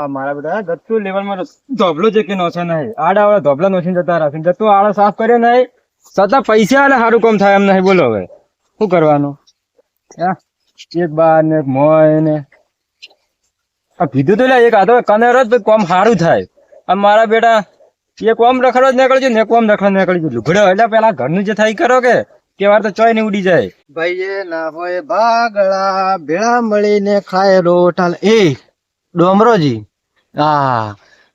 આ મારા બધા ગત્તુ લેવલમાં ધોબલો છે કે નોશે નહીં? આડા આવડા ધોબલા નોશીને જતા રાખે જતો આળો સાફ કર્યો નહીં, છતાં પૈસા આલે સારું કામ થાય એમ નહીં. બોલો હવે, શું કરવાનું? એક બાર ને એક મોય ને આ કીધું તો લે એક આધો કનેરો જ કોમ સારું થાય. આ મારા બેટા, એ કોમ રખડો જ નીકળજો ને કોમ રખડો નીકળી ગયું લુગડો એટલે પેલા ઘરનું જે થાય કરો કે વાર તો ચોય ને ઉડી જાય. ભાઈએ ના હોય ભાગળા ભેળા મળીને ખાય રોટલા. એ ડોમરોજી? હા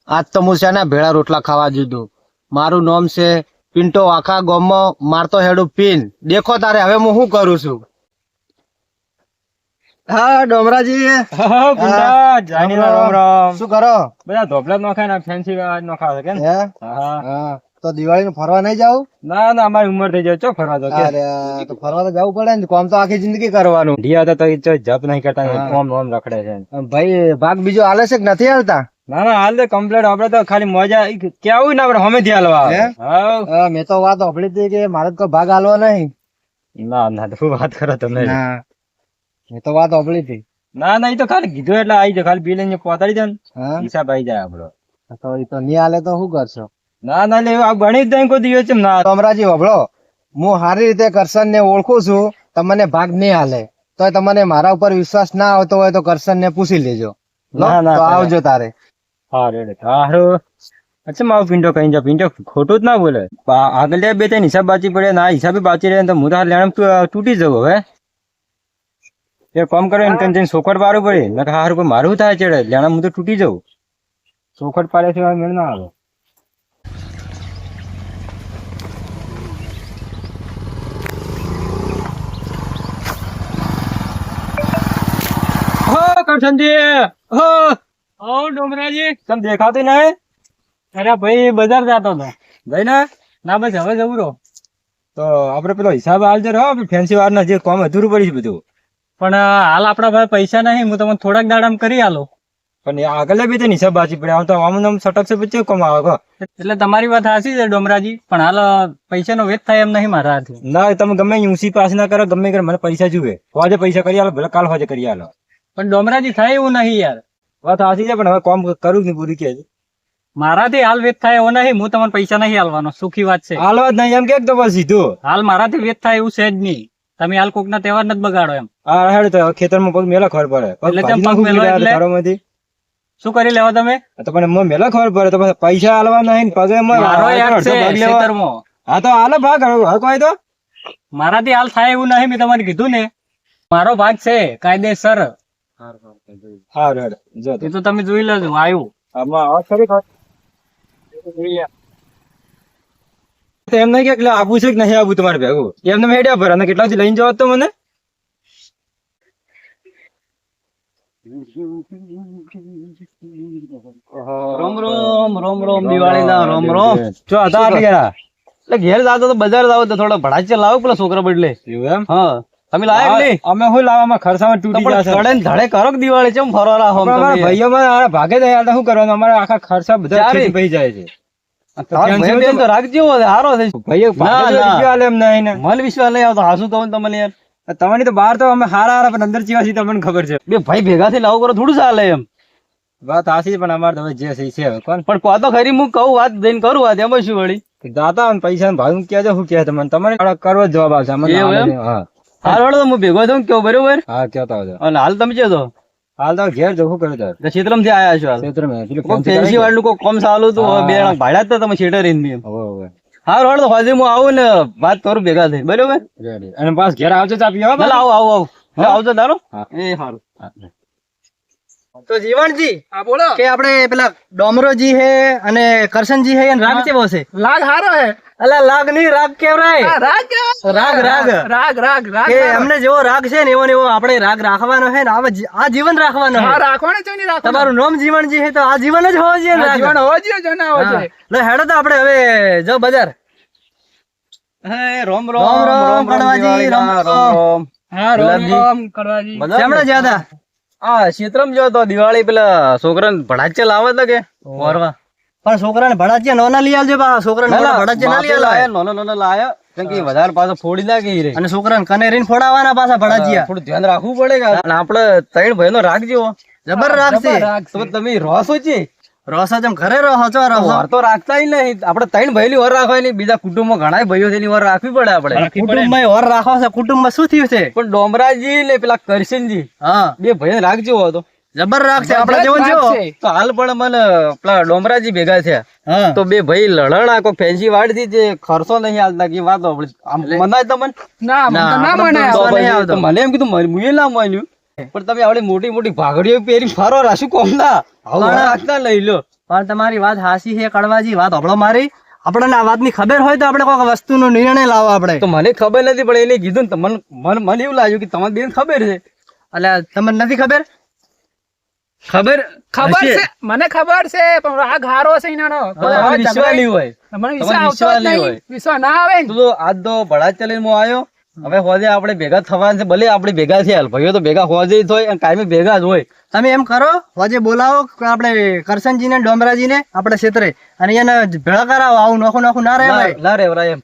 આજ તો હું છે ને ભેળા રોટલા ખાવા દીધું મારું નામ છે પિન્ટો આખા ગામમાં મારતો હેડું પિન. દેખો તારે હવે હું શું કરું છું? હા ડોમરાજી. શું કરો? બધા ધોપલા જ નખાય ફેન્સી નોખા છે કે હા. હા. તો દિવાળી નું ફરવા નહીં જાવ ના ના અમારી ઉંમર થઈ જાય ચો ફરવા તો અરે તો ફરવા તો જવું પડે ને કોમ તો આખી જિંદગી કરવાનું. ઢીયા તો જપ નહીં કરતા કોમ ઓમ રખડે છે. ભાઈ ભાગ બીજો હાલે છે કે નથી હાલતા? ના ના હાલ તો કમ્પ્લેટ આપડે તો ખાલી મજા કેવું ના આપડે હમે થી હાલવા? મેં તો વાત સાંભળી હતી કે મારે તો ભાગ હાલવા નહીં. ના ના તો વાત કરો તમે. મેં તો વાત સાંભળી હતી. ના ના એ તો ખાલી કીધું એટલે આવી જાય ખાલી બિલ પહોંચાડી દે ને. હિસાબ આવી જાય આપડો. તો એ તો નહીં હાલે તો શું કરશો? ના ના લે આ ગણિત દઈ કોઈ છે એમ. ના કમરાજી વભળો. હું સારી રીતે કરશન ને ઓળખું છું તમને ભાગ નહીં હાલે. તો તમને મારા ઉપર વિશ્વાસ ના આવતો હોય તો કરશન ને પૂછી લેજો. ના, આવજો તારે. હારું અચ્છા મારો પિંટો કઈ જા પિંટો ખોટું જ ના બોલે. આગળ બે ત્રણ હિસાબ બાચી પડે. ના હિસાબે બાચી રહે તો હું તો લેણ તૂટી જવું હવે. એ કામ કરો ને તને જઈને પાડવું પડે. નકર હારું કોઈ મારું થાય ચડે. લેણ હું તો તૂટી જવું સોકટ પાડે છે મેળ ના આવે. કરશનજી ઓ ડોમરાજી તમ દેખાતી નહીં? અરે ભાઈ બજાર જતો હતો. ભાઈ ને? ના બસ હવે જવું રહો તો આપડે પેલો હિસાબ હાલજો રહો ફેન્સી વાર ના જે કોમ અધૂરું પડી છે બધું. પણ હાલ આપણા પાસે પૈસા નહીં હું તમને થોડાક દાડામાં કરી આલો. પણ આગળ બી તો હિસાબ બાજી પડે. આમ તો આમ નામ સટક છે પછી કોમ આવે એટલે તમારી વાત સાચી છે ડોમરાજી પણ હાલ પૈસા પૈસાનો વેચ થાય એમ નહીં મારા હાથે. ના તમે ગમે યુસી ઊંચી પાસ ના કરો ગમે કરે મને પૈસા જુએ આજે પૈસા કરી આલો ભલે કાલ હોજે કરી આલો. પણ ડોમરાજી થાય એવું નહીં યાર. વાત સાચી છે પણ હવે કોમ કરું ને પૂરી કે મારાથી હાલ વેચ થાય એવો નહીં હું તમને પૈસા નહીં હાલવાનો. સુખી વાત છે. હાલવા જ નહીં એમ કે તો બસ સીધું હાલ મારાથી વેચ થાય એવું છે જ નહીં. તમે હાલ કોકના તહેવાર નથી બગાડો એમ. આ હેડ તો ખેતરમાં પગ મેલા ખબર પડે. એટલે ભાજી પગ મેલો એટલે? શું કરી લેવા તમે? તો પણ મને મેલા ખબર પડે. તો પૈસા હાલવા નહીં ને પગે મારો યાર છે ખેતરમાં. હા તો હાલો ભાગ હવે હવે કોઈ તો? મારાથી હાલ થાય એવું નહીં મેં તમને કીધું ને. મારો ભાગ છે કાયદેસર. હા રેડ જો એ તો તમે જોઈ લેજો આવ્યું. આમાં? તો કે એટલે છે કે નહીં તમારે ભેગું? એમને મેડ્યા ભરે. અને કેટલાથી લઈને જવા તો મને? રોમ રોમ રોમ રોમ દિવાળીના રોમ રોમ. જો હતા આટલે એટલે ઘેર જાતો તો બજાર જાવ તો થોડા ભડાચે લાવો પેલા છોકરા બદલે. એવું એમ? હા. તમે લાયા કે નહીં? અમે શું લાવવામાં ખર્ચામાં તૂટી જશે. ધડે ધડે કરો દિવાળી ચમ ફરવા રાખો અમારા ભાઈઓમાં આ ભાગે નહીં હાલતા શું કરવાનું? અમારા આખા ખર્ચા બધા પહી જાય છે. ભાઈ ભાઈઓ આવતો તમારી તો બહાર તો અમે હારા હારા પણ અંદર ચીવા છીએ તમને ખબર છે. બે ભાઈ ભેગા થી લાવો કરો થોડું ચાલે એમ. વાત આશી પણ અમારે તમે જે છે છે કોણ? પણ કો તો ખરી હું કહું વાત દઈને કરું વાત એમાં શું વળી? દાતા અને પૈસા ભાવ કહેજો શું કહે તમને? તમારે કરવો જવાબ આવશે. હા. હાલ વળો તો હું ભેગો થયો કેવું બરોબર? હા કહેતા આવજો. અને હાલ તમે છે? તો હાલ તો ઘેર જો શું કરે તાર ક્ષેત્રમથી આયા છો હાલ? ક્ષેત્રમાં પેલું ફેન્સી વાળું કોઈ કોમ સાલું હતું બે જણા ભાડ્યા તો તમે શેટર ઇન બી. હોવે, હોવે. તો હજી હું આવું ને વાત કરું ભેગા થઈ બરોબર. અને પાસ ઘેર આવજો ચા પીવા આવો આવો આવો. આવજો તારો. હા. એ સારું હા. તો જીવણજી હા બોલો. કે આપણે પેલા ડોમરોજી હે અને કરશનજી હે અને રાગ કેવો છે? લાગ હારો હે. અલા લાગ નહીં રાગ કેવરાય રાગ રાગ. રાગ રાગ રાગ કે અમને જેવો રાગ છે ને એવો ને એવો આપણે રાગ રાખવાનો હે ને આ જીવન રાખવાનો હા. રાખવાનો છે ને તમારું નામ જીવણજી હે તો આ જીવન જ હોવો જોઈએ ને રાગ. હોવો જોઈએ જો ના હા. લે હેડો તો આપણે હવે જો બજાર. રોમ રોમ રોમ કડવાજી રોમ રોમ હા રોમ રોમ કરવાજી. શેમણે જ્યાં તા? આ ક્ષેત્રમ જો તો દિવાળી પેલા છોકરાને ભડાચે લાવે તો કે મારવા પણ છોકરાને ભડાચિયા નોના લઈ આવજે બા. છોકરાને મોટા ભડાચિયા ના લઈ લાયા, આલાય. નાનો નાનો લાયા. કે વધારે પાછો ફોડી નાખે રે. અને છોકરાને કનેરીને ફોડાવાના પાછા ભડાચિયા. થોડું ધ્યાન રાખવું પડે કે અને આપણે ત્રણ ભાઈનો રાગ જેવો. જબર રાખશે તો તમે રોસો છે રોસો જેમ ઘરે રહો છો રહો વર તો રાખતા નહીં. આપણે ત્રણ ભાઈની વર રાખવા નહીં બીજા કુટુંબમાં ઘણા ભાઈઓ છે વર રાખવી પડે આપણે. કુટુંબમાં છો કુટુંબમાં શું થયું છે? પણ ડોમરાજી ને પેલા કરશનજી હા. બે ભાઈ રાખજો હતો જબર રાખશે આપણે જેવો તો હાલ પણ મને પેલા ડોમરાજી ભેગા થયા. તો બે ભાઈ લડણા કોઈ ફેન્સી વાળી જે ખર્ચો નહીં હાલતા કે વાત. મનાય તમને ના આવતો. મને એમ કીધું મને ના માન્યું. પણ તમે આવડી મોટી મોટી ભાગડીઓ પહેરી ફરો રાશું કોમ ના આવું લઈ લો. પણ તમારી વાત હાસી છે કડવાજી વાત હબળો મારી. આપણને આ વાતની ખબર હોય તો આપણે કોઈ વસ્તુનો નિર્ણય લાવો આપણે. તો મને ખબર નથી પણ એને કીધું ને મને મને એવું લાગ્યું કે તમારી બેન ખબર છે. એટલે તમને નથી ખબર? ખબર? ખબર છે મને ખબર છે પણ રાગ હારો છે એનાનો. તો વિશ્વાસ નહીં હોય. મને વિશ્વાસ આવતો નહીં નહીં. વિશ્વાસ ના આવે તો આજ તો ભડા ચલે હું આવ્યો. હવે હોજે આપણે ભેગા થવાના છે ભલે આપણે ભેગા થયા ભાઈઓ તો ભેગા હોજે જ હોય અને કાયમી ભેગા જ હોય. તમે એમ કરો હોજે બોલાવો આપણે કરશનજીને ને ડોમરાજીને આપણે ક્ષેત્રે અને એને ભેળા કરાવો આવું નોખું નોખું ના રહેવાય. ના રેવરાય એમ.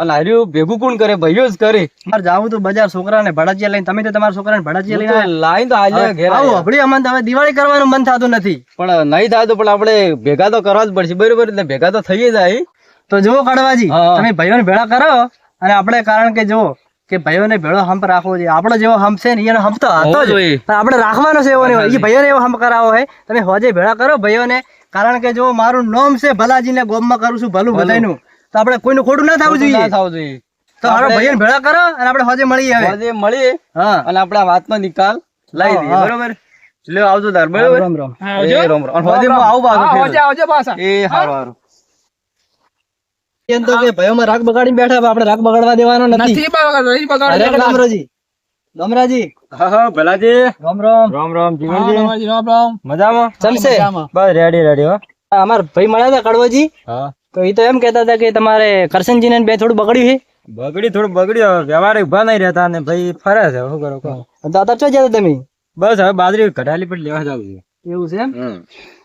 અને હાર્યું ભેગું કોણ કરે? ભાઈઓ જ કરે. મારે જાવું તો બજાર છોકરાને ભડાચિયા લઈને તમે તો તમારા છોકરાને ભડાચિયા લઈને લાઈન તો આજે ઘેર આવો. અમન અમને હવે દિવાળી કરવાનું મન થતું નથી. પણ નહીં થાય તો પણ આપણે ભેગા તો કરવા જ પડશે. બરોબર એટલે ભેગા તો થઈ જાય તો જુઓ કડવાજી તમે ભાઈઓને ભેળા કરો. અને આપણે કારણ કે જુઓ કે ભાઈઓને ભેળો હંપ રાખવો જોઈએ. આપણો જેવો હંપ છે ને એનો હંપ તો હતો જ. પણ આપણે રાખવાનો છે એવો નહીં ભાઈઓને એવો હંપ કરાવો હોય. તમે હોજે ભેળા કરો ભાઈઓને. કારણ કે જો મારું નામ છે ભલાજીને ગોમમાં કરું છું ભલું બધાયનું તો આપણે કોઈનું ખોટું ના થવું જોઈએ. થવું જોઈએ. તો મારો ભાઈઓને ભેળા કરો અને આપણે હોજે મળીએ હવે. હોજે મળીએ હા. અને આપણે આ વાતનો નિકાલ લાવી દઈએ. બરોબર? લ્યો આવજો તાર બરોબર? રામ રામ. હા, આવજો. રામ રોમ. રોમ. હોજે હું આવું પાછું આવજો, આવજો પાછા. એ હારું હારું. એમ તો કે ભાઈઓમાં રાગ બગાડી બેઠા પણ આપણે રાગ બગાડવા દેવાનો નથી. નથી બગાડ- નહીં બગાડ. અરે ડમરાજી ડમરાજી હા હા ભલાજી. રામ રામ. રામ રામ જીવનજી. રામ રામ. મજામાં? ચમશે બસ રેડી રેડી હો. અમાર ભાઈ મળ્યા હતા કડવાજી. હા. તો એ તો એમ કહેતા હતા કે તમારે કરશનજી ને બે થોડું બગડ્યું છે બગડી થોડું બગડ્યું. વ્યવહાર ઊભા નહીં રહેતા ને ભાઈ ફરે છે શું કરો કહો. તો અત્યારે ચો જતા તમે? બસ હવે બાજરી કઢાલી પર લેવા જાવ છે. એવું છે એમ?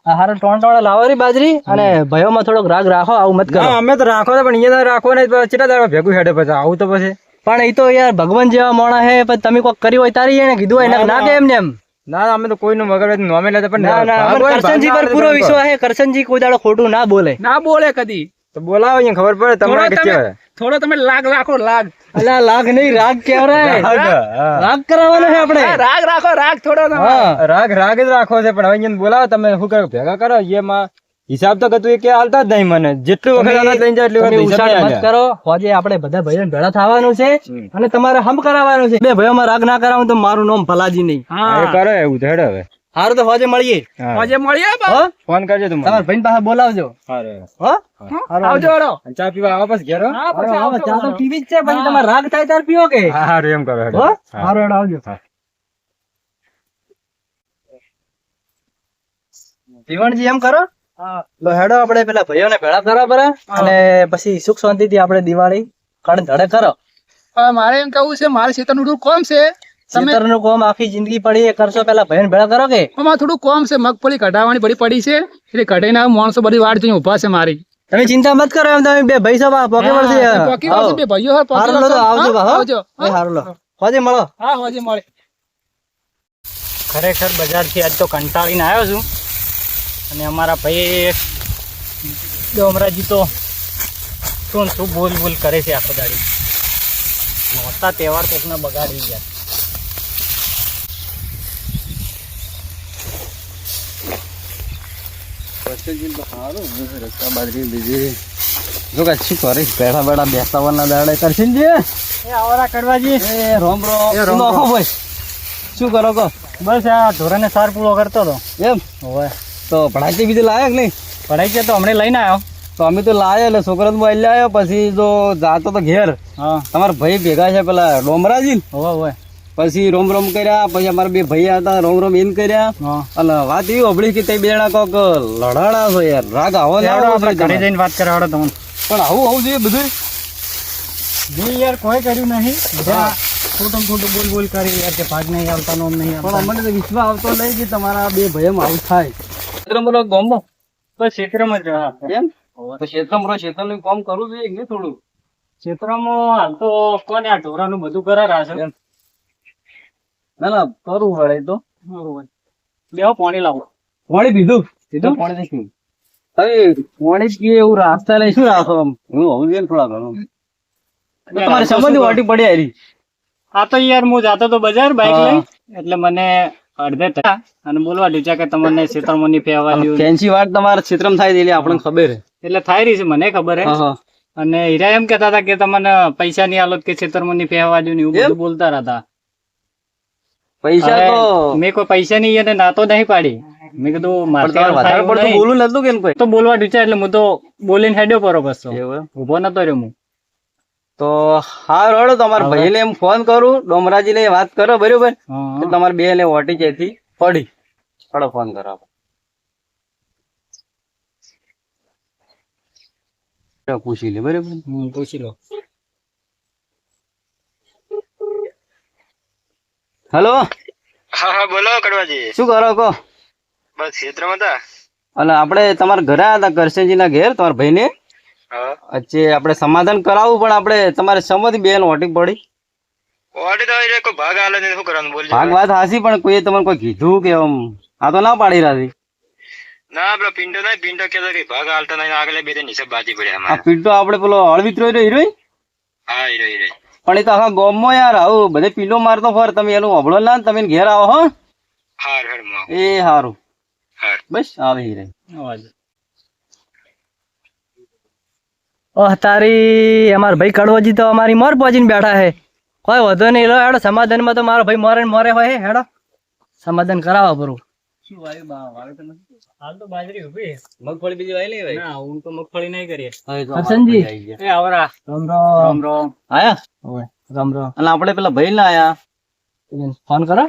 હારો ટોણ ટોણ લાવો રી બાજરી અને ભયોમાં થોડોક રાગ રાખો આવું મત કરો. અમે તો રાખો પણ અહીંયા રાખો નહીં ચેટા દાડા ભેગું હેડે પછી આવું તો પછી. પણ એ તો યાર ભગવાન જેવા મોણા હે પણ તમે કોક કર્યું હોય તારી એને કીધું હોય ના કે એમને એમ? ના ના, અમે તો કોઈનું મગર નોમે લેતા પણ ના કરશનજી પર પૂરો વિશ્વાસ હે કરશનજી કોઈ દાડો ખોટું ના બોલે. ના બોલે કદી. તો બોલાવો અહીંયા ખબર પડે તમારે. થોડો તમે લાગ રાખો લાગ. અલા લાગ નહીં રાગ કેવરાય રાગ, રાગ. કરાવવાનો છે આપણે. રાગ રાખો રાગ થોડો હા. રાગ રાગ જ રાખો છે પણ હવે અહીંયા બોલાવો તમે શું કરો? ભેગા કરો એમાં હિસાબ તો કતું એ કે હાલતા જ નહીં મને. જેટલું વખત આના લઈને જાય એટલું વખત મત કરો. હોજે આપણે બધા ભાઈઓ ભેળા થવાનું છે અને તમારે હમ કરાવવાનું છે. બે ભાઈઓમાં રાગ ના કરાવું તો મારું નામ ભલાજી નહીં. હા, કરો એવું તો હવે. હારું તો હોજે મળીએ. હા. મળીએ બા. ફોન કરજો તું તમાર ભાઈ પાસે બોલાવજો. હારે. હો? આવજો હળો. ચા પીવા આવો ઘેર હા, પછી આવો, ચા તો પીવી જ છે પછી તમાર રાગ થાય ત્યારે પીવો કે? હા હારું એમ કરો હો? હા. હારું હેડો આવજો. જીવણજી એમ કરો. લો હેડો આપણે પેલા ભાઈઓને ભેળા કરો બરા અને પછી સુખ શાંતિથી આપણે દિવાળી કણ ધડે કરો. મારે એમ કહું છે મારે ખેતરનું થોડું કોમ છે? તમે ખેતરનું કોમ આખી જિંદગી પડી એ કરશો પેલા ભાઈઓને ભેળા કરો કે અમારે થોડું કોમ છે મગફળી કઢાવવાની બધી પડી છે. એટલે કઢાઈને આવે માણસો બધી વાડ જોઈને ઊભા છે મારી. તમે ચિંતા મત કરો એમ તમે બે ભાઈ છો પોકે વળશે. તો વળશે, બે ભાઈઓ હોય, પોકી હારું લો તો વળશે. આવજો બા, આવજો. હારું લો. હોજે મળો. હા હોજે મળે. ખરેખર બજારથી આજ તો કંટાળીને આવ્યો છું. અને અમારા ભાઈ ડોમરાજી તો શું શું બોલ બોલ કરે છે આખો દાડી. મોટા તહેવાર કોકના બગાડી ગયા. રસ્તા બાજરી બીજી. જો કાંઈ શું કરીશ બેઠા બેઠા બેસવાના દાડે કરશે જે? એ આવરા કરવાજી. એ રોમ રોમ. એ રોમ રોમ. ભાઈ શું કરો કહો? બસ આ ધોરણે સાર પૂરો કરતો હતો. એમ? હવે. તો ભણાઈ બીજી લાયક નહીં? પઢાઈ છે તો હમણાં લઈને આવ્યો. તો અમે તો લાયા એટલે છોકરો તો મોબાઈલ લાયો પછી જો જાતો તો ઘેર. હા. તમારા ભાઈ ભેગા છે પેલા ડોમરાજી ને. હોય પછી રોમ રોમ કર્યા પછી અમારા બે ભાઈ હતા રોમ રોમ એમ કર્યા અને વાત એવી હબળી કે તે બે જણા કોક લડાડા છો યાર. રાગ આવો ના હેડો આપણે ઘરે જઈને વાત કરાવડો તમને. પણ આવું આવું જોઈએ બધું જી યાર કોઈ કર્યું નહીં બધા ખોટું ખોટું બોલ બોલ કરી યાર કે ભાગ નહીં આવતા નોમ નહીં પણ અમને તો વિશ્વાસ આવતો નહીં કે તમારા બે ભાઈઓમાં આવું થાય. બોલો ગોમો તો ક્ષેત્રમાં જ રહ્યા એમ તો ક્ષેત્રમાં ક્ષેત્રનું કામ કરવું જોઈએ કે થોડું? ક્ષેત્રમાં હાલ તો કોને આ ઢોરાનું બધું કરારા છે? ના ના કરવું પડે તો. બેહો પાણી લાવો. પાણી પીધું? કીધું પાણી પીએ એવું રાખતા લઈ શું રાખો આમ? હું હોવું જોઈએ ને થોડા ઘણું. તમારે સંબંધી વાટી પડી આરી આ તો યાર હું જાતો તો બજાર બાઇક હા. લઈ એટલે મને અડધે અને બોલવા દીધા કે તમને છેતરમની ફેવા લ્યું ફેન્સી વાત તમારા ક્ષેત્રમાં થાય એટલે આપણને ખબર એટલે થાય રહી છે મને ખબર હે. અને હીરા એમ કેતા હતા કે તમને પૈસા ની હાલત કે ફેવા લ્યું ને એવું એમ? બધું બોલતા હતા પૈસા તો મેં કોઈ પૈસા નહીં અને ના તો નહીં પાડી. મેં કીધું મારે બોલું નતું કે કોઈ? તો બોલવા દીધા એટલે હું તો બોલીને હેડ્યો પરો બસો ઊભો નતો રહ્યો હું. તો હા રડો તમારા? ભાઈને એમ ફોન કરું. ડોમરાજી ને વાત કરો બરોબર? તમારે બે ને ઓટી ક્યાંથી પડી. પડો ફોન કરો પૂછી લે બરોબર? પૂછી લો. હેલો? હા હા બોલો કડવાજી. શું કરો કો? બસ ક્ષેત્રમાં હતા? અને આપણે તમારા ઘરે હતા કરશનજીના ઘેર તમારા ભાઈને? અચ્છે આપણે સમાધાન કરાવવું પણ આપણે તમારે સમજ બેન ઓટી પડી. ઓટી તો આવી કોઈ ભાગ આલે ને શું કરવાનું બોલજો ભાગ વાત હાસી પણ કોઈ તમને કોઈ કીધું કે આમ આ તો ના પાડી રાધી ના પેલો પિંટો નહીં પિંટો કહેતો કે ભાગ આલતા નહીં આગળ બે ત્રણ હિસાબ બાજી પડ્યા આ અમારે. આપણે પેલો અળવિત્રો હિરોઈન હા ઈ રહી રહી પણ એ તો આખા ગોમમાં યાર આવું બધે પીલો મારતો ફર તમે એનું અભળો ના તમે ઘેર આવો હો. હાર હારમાં એ સારું બસ આવે હિરે. અવાજ. ઓહ તારી અમાર ભાઈ કડવાજી તો અમારી મોર પહોંચીને બેઠા હે. કોઈ વધો નહીં લો હેડો સમાધાનમાં તો મારો ભાઈ મોરે મોરે હોય હે, હેડો. સમાધાન કરાવો બરું હાલ તો બાજરી ઊભી મગફળી બીજી વાય ભાઈ? ના હું તો મગફળી નહીં કરીએ હસનજી એ આવરા. રામ રામ. રામ આયા? રામ રામ. અને આપણે પેલા ભાઈ ના આયા. ફોન કરો.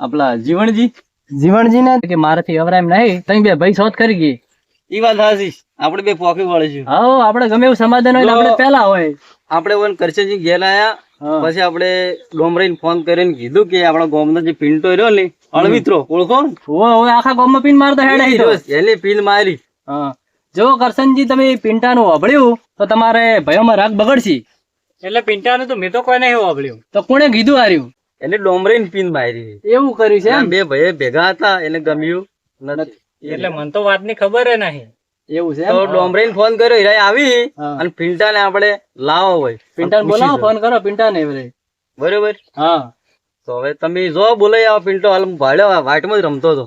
આપલા જીવણજી. જીવણજી ને કે મારાથી અવરાય એમ નહીં તઈ બે ભાઈ શોધ કરી ગઈ. ઈ વાત હાસી આપણે બે પોકી વળીશું હા આપણે ગમે એવું સમાધાન હોય આપણે પહેલા હોય. આપણે ઓન કરશનજી ગેલા આયા. પછી આપણે ડોમરીને ફોન કરીને કીધું કે આપણા ગામનો જે પિંટો રહ્યો ને અળવિત્રો ઓળખો ને? ઓવે આખા ગામમાં પીન મારતો હેડ હીરો. રહ્યો, મારી. જો કરશનજી તમે પિંટાનું વાપર્યું તો તમારે ભયોમાં રાગ બગડશે. એટલે પિંટાનું તો મેં તો કોઈ નહીં વાપર્યું. તો કોણે કીધું હાર્યું? એટલે ડોમરીને પિન મારી. એવું કર્યું છે બે ભાઈ ભેગા હતા એને ગમ્યું નથી. એટલે મને તો વાતની ખબર હે નહીં. એવું છે તો ફોન કર્યો હીરા આવી. અને પિંટાને આપણે લાવો હોય પિંટાને બોલાવો ફોન કરો પિંટાને એવરે. બરોબર? હા. તો હવે તમે જો બોલાઈ આવો પિન્ટો હાલ ભાડ્યો વાટમાં જ રમતો હતો.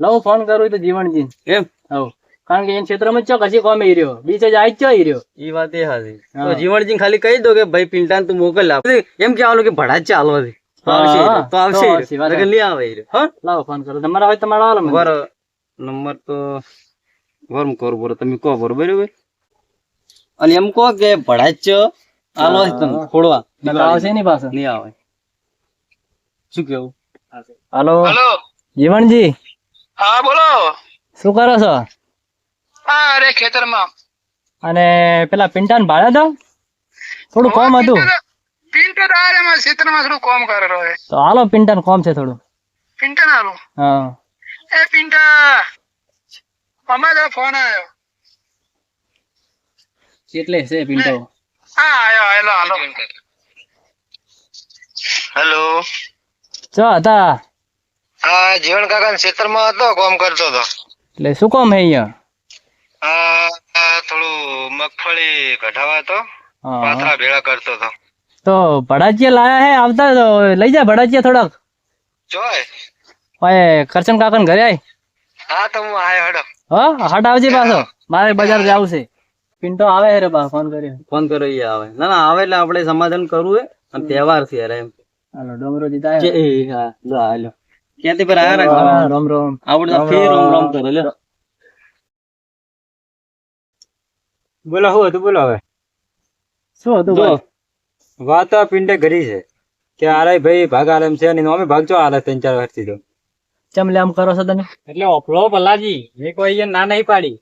લઉં ફોન કરું તો જીવનજી એમ? હવ. કારણ કે એ ક્ષેત્રમાં જ ચો કશી કોમે ઈ રહ્યો. બીજે જ આઈ ચો ઈ એ ઈ વાત એ હતી. તો જીવણજી ખાલી કહી દો કે ભાઈ પિંટાને તું મોકલ આપ. એમ કે કહેવાનું કે ભડા જ ચાલવા દે તો આવશે તો આવશે તો ઈ આવશે, રહ્યો. વાત નકર નહીં. આવે હા? લાવો ફોન કરો. તમારા હોય તમારા આલો બરો નંબર તો વરમ કરો બરો તમે કહો બરો બરોબર? અને એમ કહો કે ભડા છો. આલો છે તમે ખોડવા. આવશે નહીં પાછો. નહીં આવે. શું કેવું? હાલો. હલો. જીવણજી હા બોલો. શું કરો છો? અરે ખેતરમાં. અને પેલા પિંટાને ભાડે તો થોડું કોમ હતું. પિંટો તો આ એમાં ક્ષેત્રમાં થોડું કોમ કરે તો હાલો પિંટાને કોમ છે થોડું. પિંટો હાલો. હા. એ પિંટા! અમારે ફોન આવ્યો એટલે છે પિન્ટો? હા આવ્યો હેલો હાલો. હેલો. ચો હતા? હા જીવન કાકા ક્ષેત્રમાં હતો કોમ કરતો હતો. એટલે શું કોમ હે અહીંયા? આ થોડું મગફળી કઢાવા તો. પાથરા ભેળા કરતો હતો. તો ભડાચિયા લાયા હે? આવતા તો લઈ જા ભડાચિયા થોડાક. જોય ઓય કરશન કાકા ઘરે આય. હા તો હું આયો હેડો. હા હાટ પાછો. મારે બજાર જવું છે. પિન્ટો આવે હે રે બા ફોન કર્યો. ફોન કર્યો ઈ આવે. ના ના આવે એટલે આપણે સમાધાન કરવું હે અને તહેવાર છે યાર એમ. હાલો ડોમરો જીતા એ, હા લો હાલો ક્યાંથી પર આયા રાખો? રોમ રોમ. આપણે તો ફેર રોમ રોમ કરો લ્યો બોલો હું હતું બોલો હવે? શું હતું ભાઈ? વાત તો આ પિંડે કરી છે કે આરાય ભાઈ ભાગ આલમ છે અને અમે ભાગ ચો આલે ત્રણ ચાર વર્ષથી તો. ચમ લે આમ કરો છો તમે એટલે ઓફલો ભલાજી મેં કોઈ ના નહીં પાડી.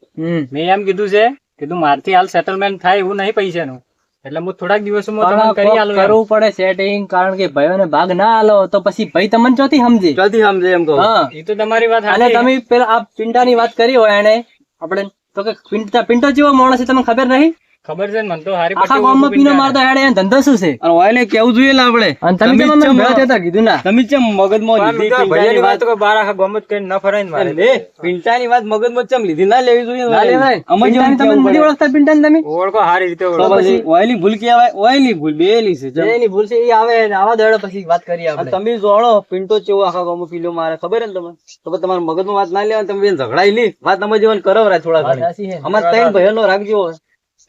મેં એમ કીધું છે કીધું મારથી હાલ સેટલમેન્ટ થાય એવું નહીં પૈસાનું. એટલે હું થોડાક દિવસોમાં તમને કરી આલું કરવું પડે સેટિંગ કારણ કે ભાઈઓને ભાગ ના આલો તો પછી ભાઈ તમને ચોથી સમજી. ચોથી સમજે એમ કહો. હા. એ તો તમારી વાત અને તમે પેલા આ પિંટાની વાત કરી હોય એને આપણે તો કે પિંટા પિંટો જેવો માણસ છે તમને ખબર નહીં? ખબર છે મને તો હારી આખા ગામમાં પીનો મારતો હેડે એને ધંધો શું છે? અને ઓયલે કેવું જોઈએ આપણે? અને તમે કેમ મને ચમ- ભેળા કીધું ના. તમે કેમ મગજમાં લીધી ભૈયાની વાત? તો બાર આખા ગામમાં કઈ ન ફરાય ને મારે. લે પિંટાની વાત મગજમાં ચમ લીધી? ના લેવી જોઈએ ના લેવાય. અમે પિંટાને તમે નથી ઓળખતા પિંટાને તમે? ઓળખો હારી રીતે ઓળખો. પછી ઓયલી ભૂલ કેવાય ઓયલી ભૂલ બેલી છે. એની ભૂલ છે એ આવે ને આવા દડો પછી વાત કરી આપણે. તમે જોડો પિંટો ચેવો આખા ગામમાં પીલો મારે ખબર હે ને તમને? તો તમારે મગજમાં વાત ના લેવા તમે બેન ઝઘડાઈ લી વાત તમે જીવન રાય થોડા વાત ઘણી. અમાર ત્રણ ભાઈઓનો રાખજો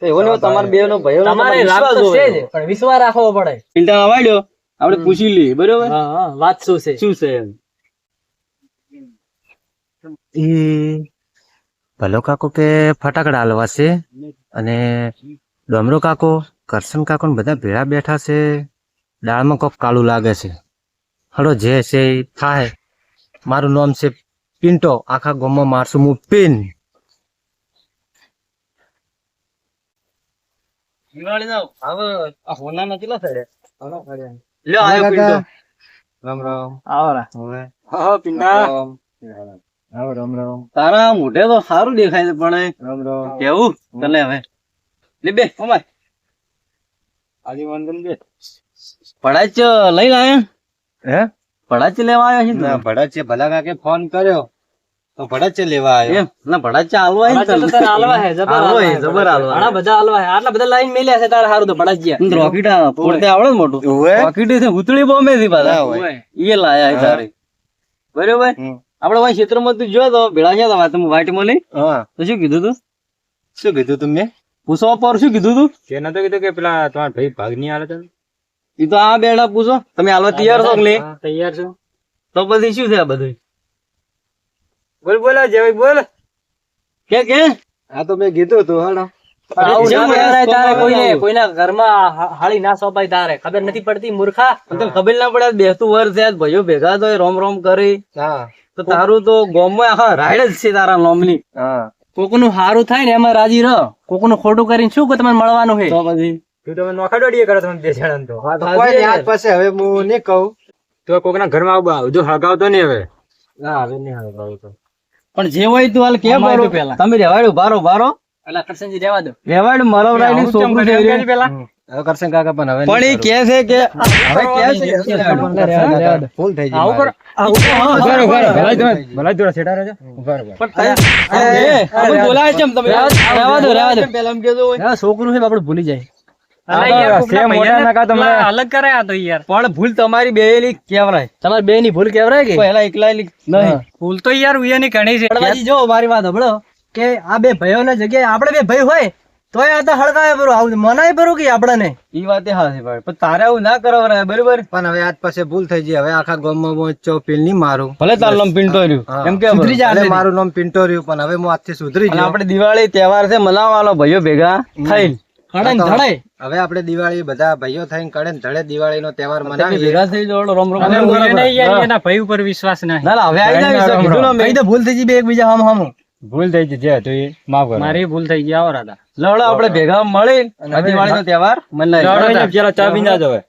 તમારા બે નો ભાઈઓનો તમારે તમારે વિશ્વાસ છે જ, પણ વિશ્વાસ રાખવો પડે. પિંટા વાળ્યો આપણે પૂછી લઈએ. બરોબર? હા હા. વાત શું છે? શું છે એમ? ભલો કાકો કે ફટાકડા હાલવા છે? અને ડમરો કાકો કરશન કાકો ને બધા ભેળા બેઠા છે. દાળમાં કોક કાળું લાગે છે. હળો જે છે એ થાય. મારું નામ છે પિન્ટો. આખા ગામમાં મારશું હું પિન. દિવાળી ના હવે આ હોના નથી લા સાડે લ્યો આયો પિંટો રામ. રામ આવરા હવે? હા પિંડા. આવો રામ રામ. તારા મોઢે તો સારું દેખાય છે પણ રામ રામ. કેવું? તને હવે. લે બે અમાય આજે વાંધો બે પડાચ લઈ લાયા હે? પડાચ લેવા આવ્યા છે ને ભલા કાકે ફોન કર્યો. તો લેવા આવ્યો. એમ ના ભડાચ ભડાચ તો તારે હે, જબર હાલવા હે, જબર હાલવા હે. બધા હાલવા હે. આટલા બધા લાઈન મેલ્યા છે તારે હારું તો ભડાજિયા. રોકેટ ફોડતે આવડે મોટું. રોકેટ છે ઉતળી બોમ્બે થી પાછા. હોય. એ લાયા છે તારે. બરોબર? હમ. આપડે ભાઈ ક્ષેત્રમાં તું જો તો ભેળા ગયા તા વાતમાં વાઈટમાં લઈ હા. તો શું કીધું તું? શું કીધું તું મેં? પૂછવા પર શું કીધું તું? કે નતો કીધું કે પેલા તમારા ભાઈ ભાગ નહીં આલે તમે એ તો આ બેડા પૂછો. તમે હાલવા તૈયાર છો કે તૈયાર છો. તો પછી શું છે આ બધું બોલ બોલ જય બોલ. કે કે? આ તો મેં કીધું તું હાલો. કોઈને કોઈના ઘરમાં હા- હાળી ના સોંપાય તારે. ખબર નથી પડતી મૂર્ખા? તને ખબર ના પડે બેસતું વર્ષ છે ભાઈઓ ભેગા તો રોમ રોમ કરી. તો તારું તો ગોમમાં આખા રાઈડ જ છે તારા નોમની. કોકનું હારું થાય ને એમાં રાજી રહો. કોકનું ખોટું કરીને શું કે તમને મળવાનું છે? તો પછી? તમે નોખા કરો તમે બે જણા તો. પાસે હવે હું નહીં કહું. તો કોકના ઘરમાં આવું બધું હગાવતો નહીં હવે. ના હવે નહીં હારું પણ જે હોય તું હાલ કેમ અમારે પેલા. તમે રેવાડ્યું ભારો ભારો એટલે કરશનજી રેવા દો. રેવાડ્યું મરવરાયની છોકરું છે પેલા? કરશન કાકા પણ હવે પણ એ કે છે કે હવે કે છે. ફૂલ થઈ આવું કરો રહેજો. પણ બોલાય છે તમે. દો, દો. પેલા એમ છોકરું છે આપણે ભૂલી જાય. અલગ કરાયા તો યાર. પણ ભૂલ તમારી બેયની કેવરાય તમારે બે ની ભૂલ કેવરાય કે? પહેલા એકલાયેલી નહીં. ભૂલ તો યાર ઉયાની ઘણી છે. જો મારી વાત સાંભળો કે આ બે ભાઈઓના જગ્યાએ આપણે બે ભાઈ હોય તોય આ તો હળગાવે બરો આવું મનાય બરો કે આપણને? ઈ વાત ભાઈ. પણ તારે આવું ના કરવા બરોબર? પણ હવે આજ પાસે ભૂલ થઈ ગઈ. હવે આખા ગામમાં હું ચોપીલ નહીં મારું. ભલે તારું નામ પિન્ટો રહ્યું. એમ કે સુધરી જાય મારું નામ પિન્ટો રહ્યું પણ હવે હું આજથી સુધરી જાય આપડે આપણે દિવાળી તહેવાર છે મનાવવાનો ભાઈઓ ભેગા થઈ ધડે હવે આપણે દિવાળી બધા ભાઈઓ થઈને કડે ધડે દિવાળી નો તહેવાર મનાવીએ. ભેગા થઈ જોડો રોમ એના ભાઈ ઉપર વિશ્વાસ ના ના હવે આવી જાય કીધું ને તો ભૂલ થઈ ગઈ બે એકબીજા હમ હમ. ભૂલ થઈ ગઈ જે એ માફ કરો. મારી ભૂલ થઈ ગઈ આવો રાધા. લડો આપણે ભેગા મળી દિવાળી નો તહેવાર મનાવી ચાલો, પેલા ચા પીને જાજો હવે.